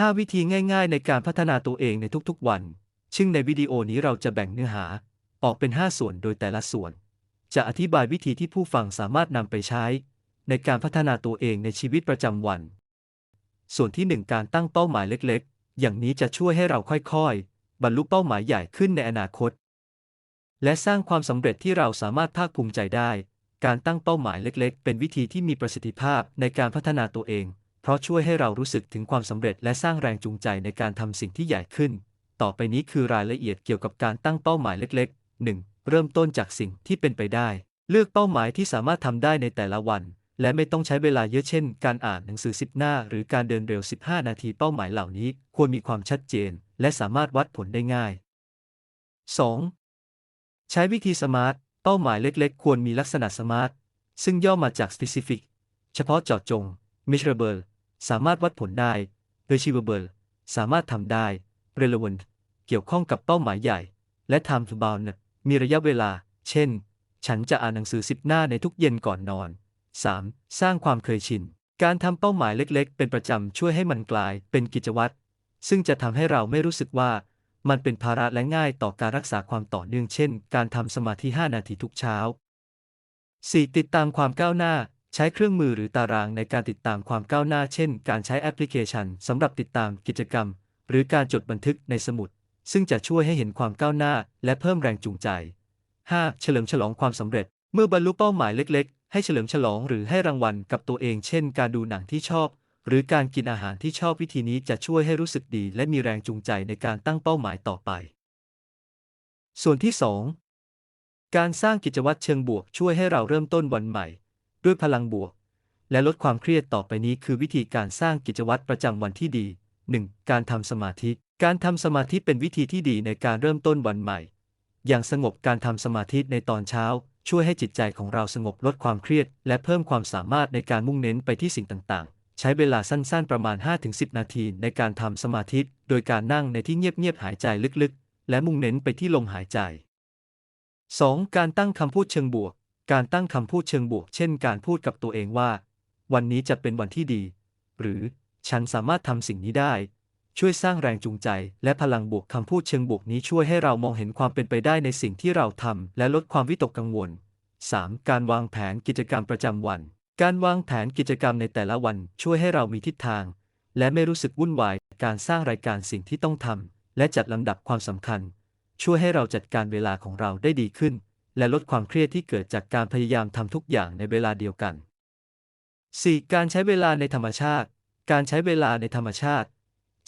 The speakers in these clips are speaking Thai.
5 วิธีง่ายๆ ในการพัฒนาตัวเองในทุกๆวัน ซึ่งในวิดีโอนี้เราจะแบ่งเนื้อหา ออกเป็น 5 ส่วนโดยแต่ละส่วน จะอธิบายวิธีที่ผู้ฟังสามารถนำไปใช้ ในการพัฒนาตัวเองในชีวิตประจำวัน ส่วนที่ 1 การตั้งเป้าหมายเล็กๆ อย่างนี้จะช่วยให้เราค่อยๆ บรรลุเป้าหมายใหญ่ขึ้นในอนาคต และสร้างความสำเร็จที่เราสามารถภาคภูมิใจได้ การตั้งเป้าหมายเล็ก ๆ เป็นวิธีที่มีประสิทธิภาพในการพัฒนาตัวเอง เพราะช่วยให้เรารู้สึกถึงความสำเร็จและสร้างแรงจูงใจในการทำสิ่งที่ใหญ่ขึ้น ต่อไปนี้คือรายละเอียดเกี่ยวกับการตั้งเป้าหมายเล็กๆ 1. เริ่มต้นจากสิ่งที่เป็นไปได้ เลือกเป้าหมายที่สามารถทำได้ในแต่ละวัน และไม่ต้องใช้เวลาเยอะเช่น การอ่านหนังสือ 10 หน้า หรือการเดินเร็ว 15 นาทีเป้าหมายเหล่านี้ ควรมีความชัดเจน และสามารถวัดผลได้ง่าย 2. ใช้วิธีสมาร์ทเป้าหมายเล็กๆ ควรมีลักษณะสมาร์ทซึ่งย่อมาจาก specific เฉพาะเจาะจง measurable สามารถวัดผลได้ achievable สามารถทำได้ relevant เกี่ยวข้องกับเป้าหมายใหญ่ และ time to bound มีระยะเวลา เช่น ฉันจะอ่านหนังสือ10หน้าในทุกเย็นก่อนนอน 3. สร้างความเคยชิน การทำเป้าหมายเล็ก ๆ เป็นประจำช่วยให้มันกลายเป็นกิจวัตร ซึ่งจะทำให้เราไม่รู้สึกว่ามันเป็นภาระและง่ายต่อการรักษาความต่อเนื่องเช่น การทำสมาธิ 5 นาทีทุกเช้า 4. ติดตามความก้าวหน้า ใช้เครื่องมือหรือตารางในการติดตามความก้าวหน้า เช่น การใช้แอปพลิเคชันสำหรับติดตามกิจกรรม หรือการจดบันทึกในสมุด ซึ่งจะช่วยให้เห็นความก้าวหน้า และเพิ่มแรงจูงใจ 5. เฉลิมฉลองความสำเร็จ เมื่อบรรลุเป้าหมายเล็ก ๆ ให้เฉลิมฉลองหรือให้รางวัลกับตัวเอง เช่น การดูหนังที่ชอบ หรือการกินอาหารที่ชอบวิธีนี้จะช่วยให้รู้สึกดี และมีแรงจูงใจในการตั้งเป้าหมายต่อไป ส่วนที่ 2 การสร้างกิจวัตรเชิงบวกช่วยให้เราเริ่มต้นวันใหม่ ด้วยพลังบวก และลดความเครียดต่อไปนี้คือวิธีการสร้างกิจวัตรประจำวันที่ดี 1. การทำสมาธิ การทำสมาธิเป็นวิธีที่ดีในการเริ่มต้นวันใหม่ อย่างสงบการทำสมาธิในตอนเช้า ช่วยให้จิตใจของเราสงบลดความเครียด และเพิ่มความสามารถในการมุ่งเน้นไปที่สิ่งต่างๆ ใช้เวลาสั้นๆประมาณ 5-10 นาทีในการทำสมาธิ โดยการนั่งในที่เงียบๆหายใจลึกๆ และมุ่งเน้นไปที่ลมหายใจ 2. การตั้งคำพูดเชิงบวก การตั้งคำพูดเชิงบวก เช่น การพูดกับตัวเองว่า วันนี้จะเป็นวันที่ดี หรือฉันสามารถทำสิ่งนี้ได้ ช่วยสร้างแรงจูงใจ และพลังบวกคำพูดเชิงบวกนี้ช่วยให้เรามองเห็นความเป็นไปได้ในสิ่งที่เราทำและลดความวิตกกังวล 3. การวางแผนกิจกรรมประจำวัน การวางแผนกิจกรรมในแต่ละวันช่วยให้เรามีทิศทาง และไม่รู้สึกวุ่นวาย การสร้างรายการสิ่งที่ต้องทำและจัดลำดับความสำคัญ ช่วยให้เราจัดการเวลาของเราได้ดีขึ้น และลดความเครียดที่เกิดจากการพยายามทำทุกอย่างในเวลาเดียวกัน 4. การใช้เวลาในธรรมชาติ การใช้เวลาในธรรมชาติ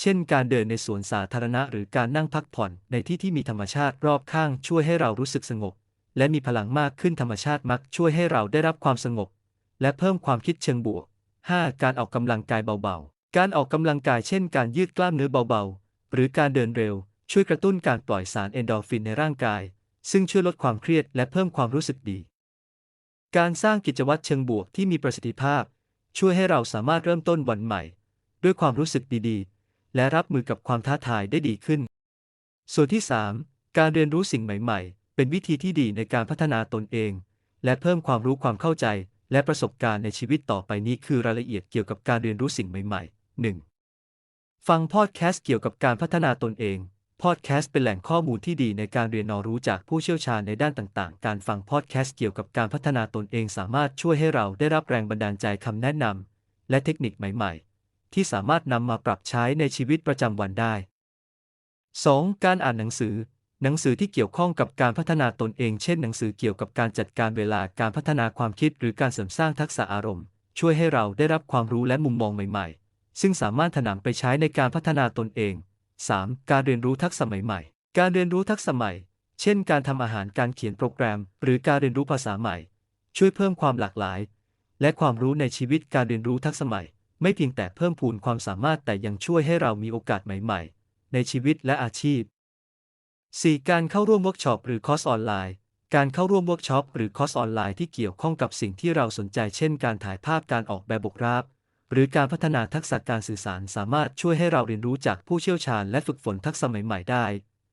เช่น การเดินในสวนสาธารณะหรือการนั่งพักผ่อนในที่ที่มีธรรมชาติรอบข้างช่วยให้เรารู้สึกสงบ และมีพลังมากขึ้นธรรมชาติมักช่วยให้เราได้รับความสงบ และเพิ่มความคิดเชิงบวก 5. การออกกำลังกายเบาๆ การออกกำลังกายเช่น การยืดกล้ามเนื้อเบาๆ หรือการเดินเร็ว ช่วยกระตุ้นการปล่อยสารเอนโดรฟินในร่างกาย ซึ่งช่วยลดความเครียดและเพิ่มความรู้สึกดี การสร้างกิจวัตรเชิงบวกที่มีประสิทธิภาพ ช่วยให้เราสามารถเริ่มต้นวันใหม่ ด้วยความรู้สึกดีๆ และรับมือกับความท้าทายได้ดีขึ้น ส่วนที่ 3 การเรียนรู้สิ่งใหม่ ๆ เป็นวิธีที่ดีในการพัฒนาตนเอง และเพิ่มความรู้ความเข้าใจ และประสบการณ์ในชีวิตต่อไปนี้คือรายละเอียดเกี่ยวกับการเรียนรู้สิ่งใหม่ ๆ 1. ฟังพอดแคสต์เกี่ยวกับการพัฒนาตนเอง พอดแคสต์เป็นแหล่งข้อมูลที่ดีในการเรียนรู้จากผู้เชี่ยวชาญในด้านต่าง ๆ การฟังพอดแคสต์เกี่ยวกับการพัฒนาตนเองสามารถช่วยให้เราได้รับแรงบันดาลใจคำแนะนำและเทคนิคใหม่ ๆ ที่สามารถนำมาปรับใช้ในชีวิตประจำวันได้ 2. การอ่านหนังสือ หนังสือที่เกี่ยวข้องกับการพัฒนาตนเอง เช่น หนังสือเกี่ยวกับการจัดการเวลา การพัฒนาความคิด หรือการเสริมสร้างทักษะอารมณ์ ช่วยให้เราได้รับความรู้และมุมมองใหม่ ๆ ซึ่งสามารถถนำไปใช้ในการพัฒนาตนเอง 3. การเรียนรู้ทักษะใหม่ๆ การเรียนรู้ทักษะใหม่ เช่น การทำอาหารการเขียนโปรแกรม หรือการเรียนรู้ภาษาใหม่ ช่วยเพิ่มความหลากหลาย และความรู้ในชีวิตการเรียนรู้ทักษะใหม่ ไม่เพียงแต่เพิ่มพูนความสามารถแต่ยังช่วยให้เรามีโอกาสใหม่ ๆ ในชีวิตและอาชีพ 4. การเข้าร่วมเวิร์กช็อปหรือคอร์สออนไลน์ การเข้าร่วมเวิร์กช็อปหรือคอร์สออนไลน์ที่เกี่ยวข้องกับสิ่งที่เราสนใจ เช่น การถ่ายภาพ การออกแบบบกราฟ หรือการพัฒนาทักษะการสื่อสารสามารถช่วยให้เราเรียนรู้จากผู้เชี่ยวชาญและฝึกฝนทักษะใหม่ๆได้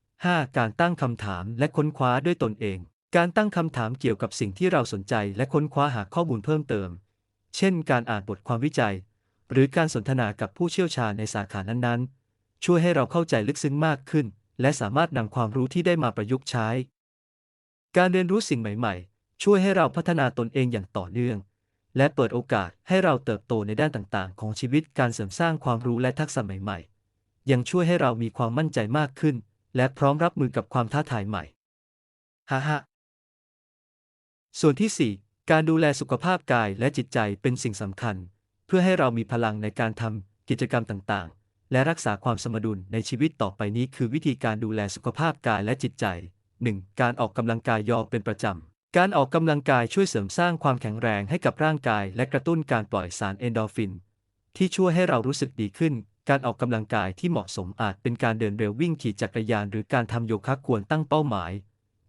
5. การตั้งคำถามและค้นคว้าด้วยตนเอง การตั้งคำถามเกี่ยวกับสิ่งที่เราสนใจและค้นคว้าหาข้อมูลเพิ่มเติม เช่น การอ่านบทความวิจัย หรือการสนทนากับผู้เชี่ยวชาญในสาขานั้นๆ ช่วยให้เราเข้าใจลึกซึ้งมากขึ้น และสามารถนำความรู้ที่ได้มาประยุกต์ใช้ การเรียนรู้สิ่งใหม่ ๆ ช่วยให้เราพัฒนาตนเองอย่างต่อเนื่อง และเปิดโอกาสให้เราเติบโตในด้านต่างๆ ของชีวิตการเสริมสร้างความรู้และทักษะใหม่ๆ ยังช่วยให้เรามีความมั่นใจมากขึ้น และพร้อมรับมือกับความท้าทายใหม่ฮ่าฮส่วนที่ 4 การดูแลสุขภาพกายและจิตใจเป็นสิ่งสำคัญ เพื่อให้เรามีพลังในการทำกิจกรรมต่างๆ และรักษาความสมดุลในชีวิตต่อไปนี้คือวิธีการดูแลสุขภาพกายและจิตใจ 1. การออกกำลังกายยอเป็นประจำ การออกกำลังกายช่วยเสริมสร้างความแข็งแรงให้กับร่างกาย และกระตุ้นการปล่อยสารเอนโดรฟิน ที่ช่วยให้เรารู้สึกดีขึ้น การออกกำลังกายที่เหมาะสมอาจเป็นการเดินเร็ววิ่งขี่จักรยาน หรือการทำโยคะควรตั้งเป้าหมาย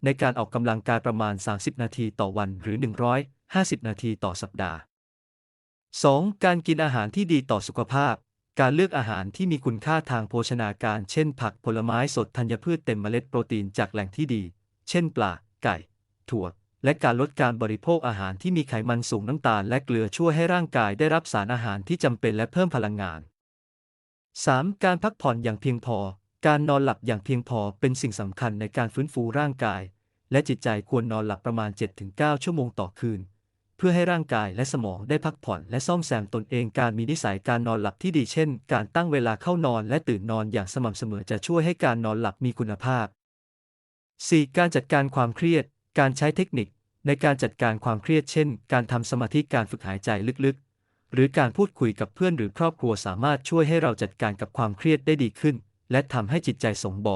ในการออกกำลังกายประมาณ 30 นาทีต่อวันหรือ 150 นาทีต่อสัปดาห์ 2. การกินอาหารที่ดีต่อสุขภาพ การเลือกอาหารที่มีคุณค่าทางโภชนาการ เช่น ผักผลไม้สดธัญพืชเต็มเมล็ดโปรตีนจากแหล่งที่ดี เช่นปลาไก่ ถั่ว และการลดการบริโภคอาหารที่มีไขมันสูงน้ำตาลและเกลือช่วยให้ร่างกายได้รับสารอาหารที่จำเป็นและเพิ่มพลังงาน 3. การพักผ่อนอย่างเพียงพอ การนอนหลับอย่างเพียงพอเป็นสิ่งสำคัญในการฟื้นฟูร่างกาย และจิตใจควรนอนหลับประมาณ 7-9 ชั่วโมงต่อคืน เพื่อให้ร่างกายและสมองได้พักผ่อนและซ่อมแซมตนเองการมีนิสัยการนอนหลับที่ดีเช่น การตั้งเวลาเข้านอนและตื่นนอนอย่างสม่ำเสมอจะช่วยให้การนอนหลับมีคุณภาพ 4. การจัดการความเครียด การใช้เทคนิคในการจัดการความเครียดเช่น การทำสมาธิการฝึกหายใจลึกๆ หรือการพูดคุยกับเพื่อนหรือครอบครัวสามารถช่วยให้เราจัดการกับความเครียดได้ดีขึ้น และทำให้จิตใจสงบ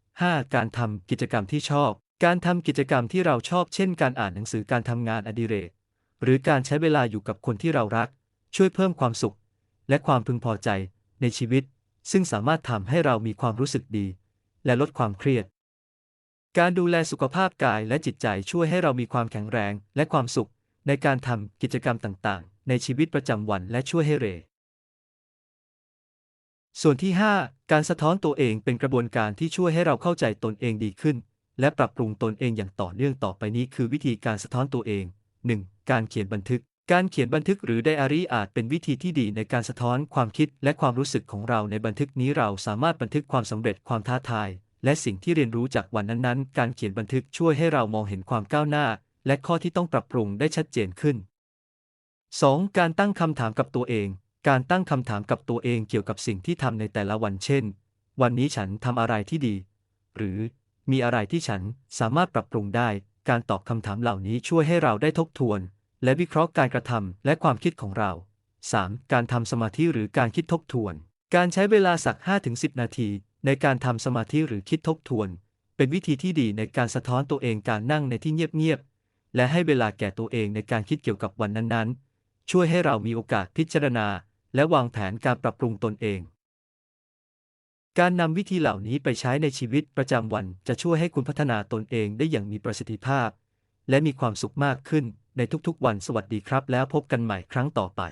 5. การทำกิจกรรมที่ชอบ การทำกิจกรรมที่เราชอบเช่น การอ่านหนังสือการทำงานอดิเรก หรือการใช้เวลาอยู่กับคนที่เรารัก ช่วยเพิ่มความสุข และความพึงพอใจในชีวิต ซึ่งสามารถทำให้เรามีความรู้สึกดี และลดความเครียด การดูแลสุขภาพกายและจิตใจช่วยให้เรามีความแข็งแรงและความสุข ในการทำกิจกรรมต่างๆ ในชีวิตประจำวันและช่วยให้เร ส่วนที่ 5 การสะท้อนตัวเองเป็นกระบวนการที่ช่วยให้เราเข้าใจตนเองดีขึ้น และปรับปรุงตนเองอย่างต่อเนื่องต่อไปนี้คือวิธีการสะท้อนตัวเอง 1. การเขียนบันทึก การเขียนบันทึกหรือไดอารี่อาจเป็นวิธีที่ดีในการสะท้อนความคิดและความรู้สึกของเราในบันทึกนี้เราสามารถบันทึกความสำเร็จความท้าทาย และสิ่งที่เรียนรู้จากวันนั้นๆ การเขียนบันทึกช่วยให้เรามองเห็นความก้าวหน้า และข้อที่ต้องปรับปรุงได้ชัดเจนขึ้น 2. การตั้งคำถามกับตัวเอง การตั้งคำถามกับตัวเองเกี่ยวกับสิ่งที่ทำในแต่ละวันเช่น วันนี้ฉันทำอะไรที่ดี หรือมีอะไรที่ฉันสามารถปรับปรุงได้ การตอบคำถามเหล่านี้ช่วยให้เราได้ทบทวน และวิเคราะห์การกระทำและความคิดของเรา 3. การทำสมาธิหรือการคิดทบทวน การใช้เวลาสัก 5-10 นาที ในการทำสมาธิหรือคิดทบทวน เป็นวิธีที่ดีในการสะท้อนตัวเองการนั่งในที่เงียบๆ และให้เวลาแก่ตัวเองในการคิดเกี่ยวกับวันนั้นๆ ช่วยให้เรามีโอกาสพิจารณา และวางแผนการปรับปรุงตนเอง การนำวิธีเหล่านี้ไปใช้ในชีวิตประจำวันจะช่วยให้คุณพัฒนาตนเองได้อย่างมีประสิทธิภาพ และมีความสุขมากขึ้นในทุกๆ วันสวัสดีครับ แล้วพบกันใหม่ครั้งต่อไป